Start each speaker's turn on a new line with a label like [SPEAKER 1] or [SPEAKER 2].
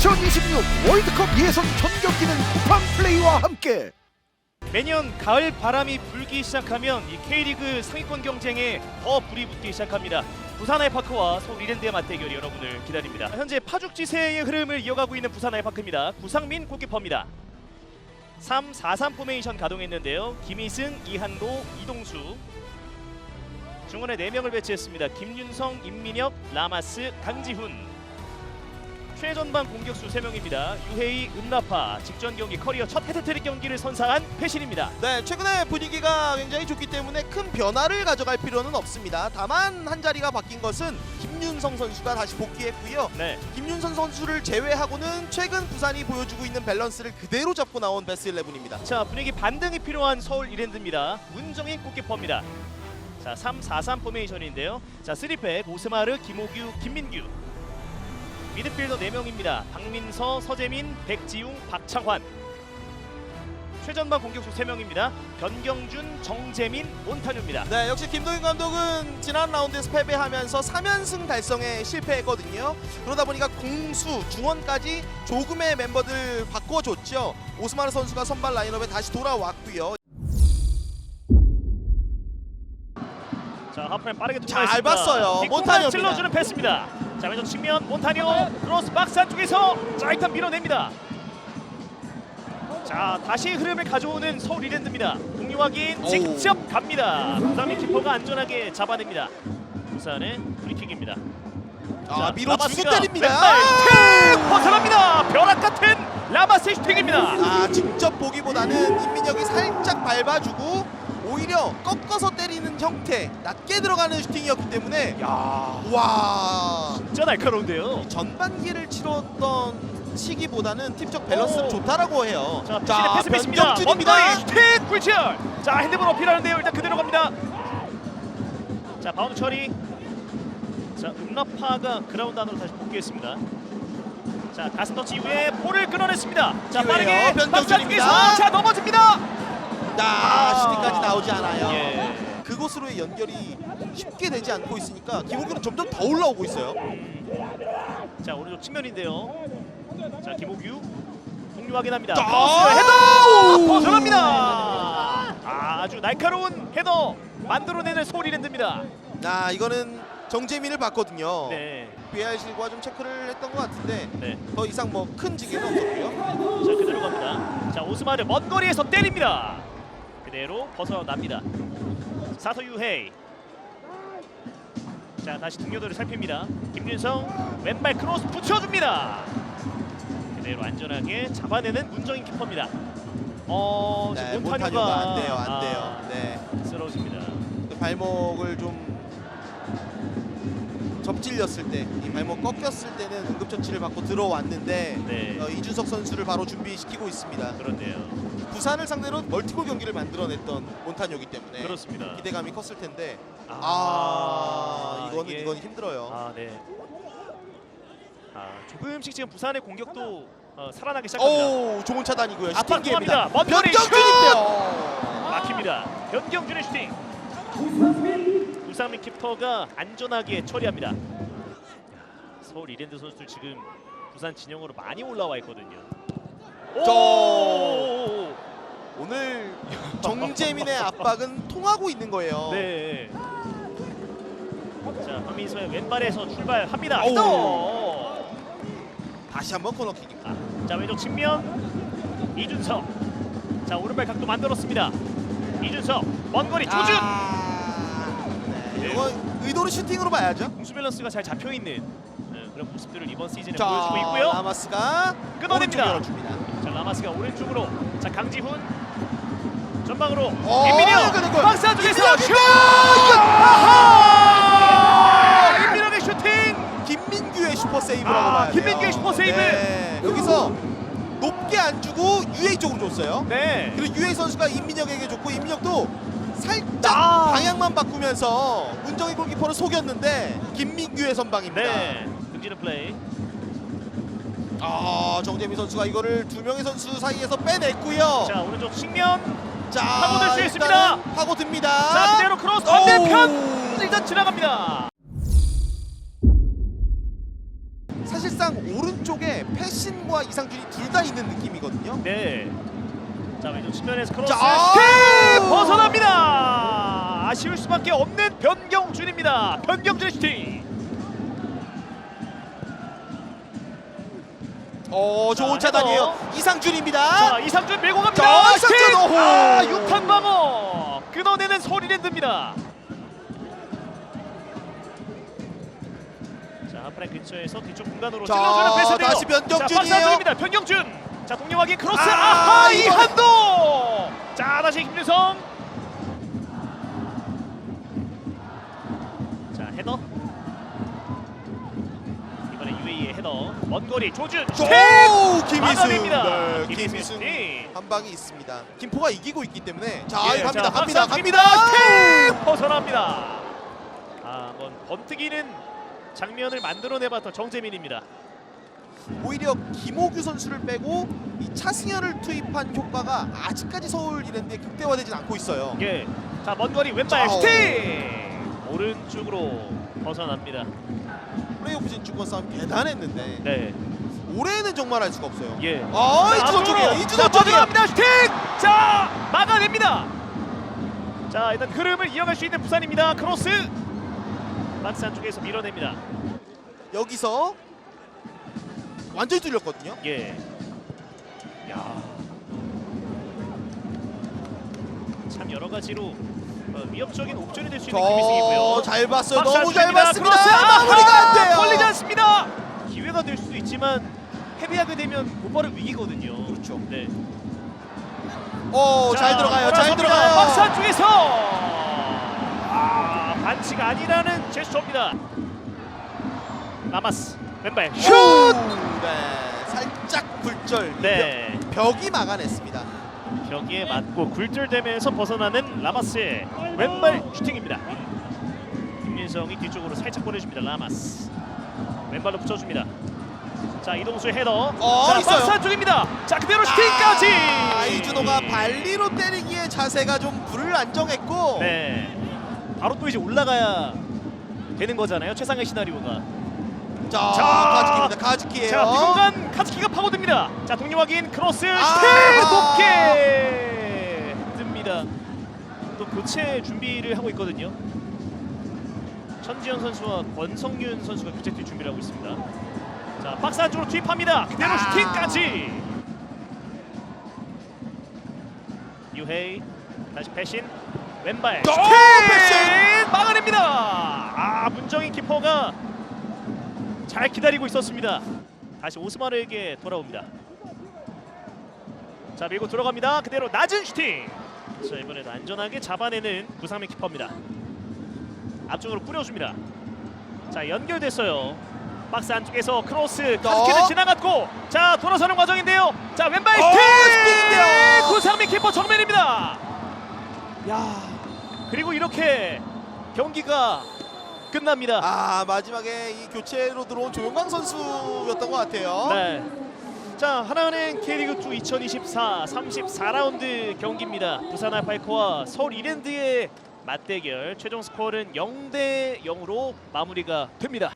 [SPEAKER 1] 2026 월드컵 예선 전 경기는 쿠팡 플레이와 함께
[SPEAKER 2] 매년 가을 바람이 불기 시작하면 이 K리그 상위권 경쟁에 더 불이 붙기 시작합니다. 부산 아이파크와 서울 이랜드의 맞대결이 여러분을 기다립니다. 현재 파죽지세의 흐름을 이어가고 있는 부산 아이파크입니다. 구상민 골키퍼입니다. 3-4-3 포메이션 가동했는데요. 김희승, 이한도, 이동수 중원에 4명을 배치했습니다. 김윤성, 임민혁, 라마스, 강지훈 최전방 공격수 3명입니다. 유해이, 음라파 직전 경기 커리어 첫 헤드트릭 경기를 선사한 패신입니다.
[SPEAKER 3] 네, 최근에 분위기가 굉장히 좋기 때문에 큰 변화를 가져갈 필요는 없습니다. 다만 한 자리가 바뀐 것은 김윤성 선수가 다시 복귀했고요.
[SPEAKER 2] 네.
[SPEAKER 3] 김윤선 선수를 제외하고는 최근 부산이 보여주고 있는 밸런스를 그대로 잡고 나온 베스트 11입니다.
[SPEAKER 2] 자 분위기 반등이 필요한 서울 이랜드입니다. 문정인 골키퍼입니다. 자 3-4-3 포메이션인데요. 자 3팩 오스마르, 김호규, 김민규 미드필더 4명입니다. 박민서, 서재민, 백지웅, 박창환 최전방 공격수 3명입니다. 변경준, 정재민, 몬타뉴입니다.
[SPEAKER 3] 네, 역시 김도윤 감독은 지난 라운드에서 패배하면서 3연승 달성에 실패했거든요. 그러다 보니까 공수, 중원까지 조금의 멤버들 바꿔줬죠. 오스마르 선수가 선발 라인업에 다시 돌아왔고요.
[SPEAKER 2] 자 하프라인 빠르게
[SPEAKER 3] 잘
[SPEAKER 2] 통과했습니다.
[SPEAKER 3] 봤어요.
[SPEAKER 2] 뒷공간
[SPEAKER 3] 몬타뉴입니다.
[SPEAKER 2] 찔러주는 패스입니다. 자 왼쪽 측면 몬타뉴 크로스 박스 안쪽에서 자 일단 밀어냅니다. 자 다시 흐름을 가져오는 서울 이랜드입니다. 공유 확인 직접 갑니다. 부산의 키퍼가 안전하게 잡아냅니다. 부산의 프리킥입니다.
[SPEAKER 3] 아,
[SPEAKER 2] 자,
[SPEAKER 3] 밀어주고 때립니다.
[SPEAKER 2] 왼발 슈팅 벗어납니다. 벼락 같은 라마스의 슈팅입니다.
[SPEAKER 3] 아, 직접 보기보다는 임민혁이 살짝 밟아주고 오히려 꺾어서 때리는 형태, 낮게 들어가는 슈팅이었기 때문에
[SPEAKER 2] 야
[SPEAKER 3] 와
[SPEAKER 2] 진짜 날카로운데요.
[SPEAKER 3] 전반기를 치렀던 시기보다는 팀적 밸런스는
[SPEAKER 2] 오.
[SPEAKER 3] 좋다라고 해요.
[SPEAKER 2] 자, 패스 뺐습니다.
[SPEAKER 3] 변경준입니다.
[SPEAKER 2] 슈팅 굴치열. 자, 핸드볼 어필하는데요. 일단 그대로 갑니다. 자, 바운드 처리. 자, 음라파가 그라운드 안으로 다시 복귀했습니다. 자, 가슴 터치 이후에 볼을 끊어냈습니다. 자. 빠르게
[SPEAKER 3] 변경준입니다.
[SPEAKER 2] 안쪽에서 자, 넘어집니다.
[SPEAKER 3] 아, 슈팅까지 나오지 않아요.
[SPEAKER 2] 예.
[SPEAKER 3] 그곳으로의 연결이 쉽게 되지 않고 있으니까 김호규는 점점 더 올라오고 있어요.
[SPEAKER 2] 자, 오른쪽 측면인데요. 자, 김호규 공유 확인합니다.
[SPEAKER 3] 자,
[SPEAKER 2] 크로스 헤더 벗어납니다. 아, 아주 날카로운 헤더 만들어내는 서울 이랜드입니다.
[SPEAKER 3] 아, 이거는 정재민을 봤거든요.
[SPEAKER 2] 네.
[SPEAKER 3] BR실과 좀 체크를 했던 것 같은데
[SPEAKER 2] 네.
[SPEAKER 3] 더 이상 뭐 큰 지개는 없었고요.
[SPEAKER 2] 자 그대로 갑니다. 자 오스마르 먼 거리에서 때립니다. 그대로 벗어납니다. 사서 유헤이. 자 다시 등려도를 살핍니다. 김준성 왼발 크로스 붙여줍니다. 그대로 안전하게 잡아내는 문정인 키퍼입니다. 어
[SPEAKER 3] 네,
[SPEAKER 2] 지금
[SPEAKER 3] 몬타뉴가 안 돼요, 안
[SPEAKER 2] 아,
[SPEAKER 3] 돼요. 네,
[SPEAKER 2] 쓰러집니다.
[SPEAKER 3] 그 발목을 좀 접질렸을 때, 이 발목 꺾였을 때는 응급처치를 받고 들어왔는데
[SPEAKER 2] 네.
[SPEAKER 3] 어, 이준석 선수를 바로 준비시키고 있습니다.
[SPEAKER 2] 그런데요.
[SPEAKER 3] 부산을 상대로 멀티골 경기를 만들어냈던 몬타뇨기 때문에
[SPEAKER 2] 그렇습니다.
[SPEAKER 3] 기대감이 컸을 텐데
[SPEAKER 2] 아,
[SPEAKER 3] 아, 이거는
[SPEAKER 2] 이게-
[SPEAKER 3] 이건 힘들어요.
[SPEAKER 2] 아 네. 아 조금씩 지금 부산의 공격도 어, 살아나기 시작합니다.
[SPEAKER 3] 오, 좋은 차단이고요.
[SPEAKER 2] 압박
[SPEAKER 3] 슈팅 기회입니다.
[SPEAKER 2] 들어갑니다. 먼 거리
[SPEAKER 3] 변경준인데요.
[SPEAKER 2] 막힙니다. 변경준의 슈팅. 우상민 키퍼가 안전하게 처리합니다. 야, 서울 이랜드 선수들 지금 부산 진영으로 많이 올라와 있거든요.
[SPEAKER 3] 저-
[SPEAKER 2] 오!
[SPEAKER 3] 오늘 정재민의 압박은 통하고 있는 거예요.
[SPEAKER 2] 네. 자, 박민서의 왼발에서 출발합니다. 또!
[SPEAKER 3] 다시 한번 코너킥입니다.
[SPEAKER 2] 아, 자 왼쪽 측면 이준석. 자 오른발 각도 만들었습니다. 이준석 먼 거리 조준.
[SPEAKER 3] 아, 네.
[SPEAKER 2] 네.
[SPEAKER 3] 이거 의도로 슈팅으로 봐야죠.
[SPEAKER 2] 공수 밸런스가 잘 잡혀 있는 그런 모습들을 이번 시즌에
[SPEAKER 3] 자,
[SPEAKER 2] 보여주고 있고요.
[SPEAKER 3] 라마스가
[SPEAKER 2] 끊어냅니다.
[SPEAKER 3] 열어줍니다.
[SPEAKER 2] 자 라마스가 오른쪽으로 자 강지훈 전방으로
[SPEAKER 3] 어,
[SPEAKER 2] 임민혁. 박스 안쪽에서
[SPEAKER 3] 임민혁!
[SPEAKER 2] 슛! 아하! 임민혁의 슈팅!
[SPEAKER 3] 김민규의 슈퍼 세이브라고
[SPEAKER 2] 아,
[SPEAKER 3] 봐야 돼요.
[SPEAKER 2] 김민규의 슈퍼 세이브!
[SPEAKER 3] 네. 여기서 높게 안 주고 유에이 쪽으로 줬어요.
[SPEAKER 2] 네.
[SPEAKER 3] 그리고 유에이 선수가 임민혁에게 줬고 임민혁도 살짝
[SPEAKER 2] 아.
[SPEAKER 3] 방향만 바꾸면서 문정희 골키퍼를 속였는데 김민규의 선방입니다.
[SPEAKER 2] 네. 등지는 플레이.
[SPEAKER 3] 아 정재민 선수가 이거를 두 명의 선수 사이에서 빼냈고요.
[SPEAKER 2] 자 오른쪽 측면.
[SPEAKER 3] 자,
[SPEAKER 2] 파고들 수 있습니다.
[SPEAKER 3] 파고듭니다.
[SPEAKER 2] 자 그대로 크로스
[SPEAKER 3] 오.
[SPEAKER 2] 반대편 일단 지나갑니다.
[SPEAKER 3] 사실 사실상 오른쪽에 패신과 이상준이 둘 다 있는 느낌이거든요.
[SPEAKER 2] 네. 자 왼쪽 측면에서 크로스
[SPEAKER 3] 자,
[SPEAKER 2] 슈팅
[SPEAKER 3] 아우!
[SPEAKER 2] 벗어납니다. 아쉬울 수밖에 없는 변경준입니다. 변경준의 슈팅.
[SPEAKER 3] 어, 좋은
[SPEAKER 2] 자,
[SPEAKER 3] 차단이에요. 이상준입니다.
[SPEAKER 2] 자 이상준 밀고 갑니다.
[SPEAKER 3] 자,
[SPEAKER 2] 슈팅!
[SPEAKER 3] 이상준! 오호!
[SPEAKER 2] 아 육탄 방어 끊어내는 소리랜드입니다. 자 하프라인 근처에서 뒤쪽 공간으로
[SPEAKER 3] 자,
[SPEAKER 2] 찔러주는 패스인데요.
[SPEAKER 3] 다시 변경준이에요.
[SPEAKER 2] 자 박스 안쪽입니다. 변경준. 자 동료하기 크로스.
[SPEAKER 3] 아,
[SPEAKER 2] 아하
[SPEAKER 3] 이거-
[SPEAKER 2] 이한도. 자 다시 김유성. 자 헤더. 이번에 UAE의 헤더. 먼 거리 조준.
[SPEAKER 3] 오, 김희승.
[SPEAKER 2] 막아냅니다.
[SPEAKER 3] 네.
[SPEAKER 2] 슈팅.
[SPEAKER 3] 한 방이 있습니다. 김포가 이기고 있기 때문에 자,
[SPEAKER 2] 예,
[SPEAKER 3] 갑니다.
[SPEAKER 2] 자,
[SPEAKER 3] 갑니다. 갑니다.
[SPEAKER 2] 킥! 벗어납니다. 아, 한번 번뜩이는 장면을 만들어내봤던 정재민입니다.
[SPEAKER 3] 오히려 김호규 선수를 빼고 이 차승현을 투입한 효과가 아직까지 서울 이랜드에 극대화되진 않고 있어요.
[SPEAKER 2] 예. 자, 먼 거리 왼발
[SPEAKER 3] 자,
[SPEAKER 2] 슈팅! 오른쪽으로 벗어납니다.
[SPEAKER 3] 플레이오프 진출권 싸움 대단했는데
[SPEAKER 2] 네.
[SPEAKER 3] 올해는 정말 알 수가 없어요.
[SPEAKER 2] 예.
[SPEAKER 3] 아,
[SPEAKER 2] 자,
[SPEAKER 3] 이준호
[SPEAKER 2] 앞으로.
[SPEAKER 3] 쪽이에요.
[SPEAKER 2] 자,
[SPEAKER 3] 이준호 쪽이에요.
[SPEAKER 2] 벗어납니다. 슈팅! 자, 막아냅니다. 자, 일단 흐름을 이어갈 수 있는 부산입니다. 크로스. 박스 안쪽에서 밀어냅니다.
[SPEAKER 3] 여기서 완전히 뚫렸거든요.
[SPEAKER 2] 예. 야. 참 여러 가지로 어, 위협적인 옵션이 될 수 있는 김희승이고요.
[SPEAKER 3] 저, 잘 봤어요.
[SPEAKER 2] 박스
[SPEAKER 3] 너무 잘
[SPEAKER 2] 안쪽입니다.
[SPEAKER 3] 봤습니다.
[SPEAKER 2] 크로스!
[SPEAKER 3] 마무리가 안 돼요.
[SPEAKER 2] 걸리지 않습니다. 기회가 될 수도 있지만 패배하게 되면 곧바로 위기거든요.
[SPEAKER 3] 그렇죠.
[SPEAKER 2] 네.
[SPEAKER 3] 오, 잘
[SPEAKER 2] 자,
[SPEAKER 3] 들어가요. 잘
[SPEAKER 2] 돌아섭니다.
[SPEAKER 3] 들어가요.
[SPEAKER 2] 박스 안쪽에서 아, 반칙 아니라는 제스처입니다. 라마스 왼발 슛!
[SPEAKER 3] 슛! 네, 살짝 굴절.
[SPEAKER 2] 네.
[SPEAKER 3] 벽이 막아냈습니다.
[SPEAKER 2] 벽에 맞고 굴절되면서 벗어나는 라마스의 왼발 슈팅입니다. 김민성이 뒤쪽으로 살짝 보내줍니다. 라마스 왼발로 붙여줍니다. 자 이동수의 헤더.
[SPEAKER 3] 어,
[SPEAKER 2] 자
[SPEAKER 3] 있어요.
[SPEAKER 2] 박스 안쪽입니다. 자 그대로 슈팅까지.
[SPEAKER 3] 아, 이준호가 발리로 때리기에 자세가 좀 불을 안정했고
[SPEAKER 2] 네. 바로 또 이제 올라가야 되는 거잖아요. 최상의 시나리오가.
[SPEAKER 3] 자,
[SPEAKER 2] 자,
[SPEAKER 3] 가즈키입니다. 가즈키예요.
[SPEAKER 2] 자 뒷공간 카츠키가 파고듭니다. 자 동료 확인 크로스
[SPEAKER 3] 아!
[SPEAKER 2] 높게 뜹니다. 또 교체 준비를 하고 있거든요. 천지현 선수와 권성윤 선수가 교체 투입 준비를 하고 있습니다. 자 박스 안쪽으로 투입합니다. 그대로
[SPEAKER 3] 아.
[SPEAKER 2] 슈팅까지. 유헤이 다시 패신 왼발
[SPEAKER 3] 또
[SPEAKER 2] 슈팅
[SPEAKER 3] 패신!
[SPEAKER 2] 막아냅니다. 아 문정인 키퍼가 잘 기다리고 있었습니다. 다시 오스마르에게 돌아옵니다. 자 밀고 들어갑니다. 그대로 낮은 슈팅. 자 이번에도 안전하게 잡아내는 구상민 키퍼입니다. 앞쪽으로 뿌려줍니다. 자 연결됐어요. 박스 안쪽에서 크로스 카스키는 지나갔고 자 돌아서는 과정인데요. 자 왼발
[SPEAKER 3] 어,
[SPEAKER 2] 슈팅. 구상민 키퍼 정면입니다. 야 그리고 이렇게 경기가 끝납니다.
[SPEAKER 3] 아, 마지막에 이 교체로 들어온 조용강 선수였던 것 같아요.
[SPEAKER 2] 네. 자 하나은행 K리그 2 2024 34라운드 경기입니다. 부산 알파이코와 서울 이랜드의 맞대결 최종 스코어는 0대 0으로 마무리가 됩니다.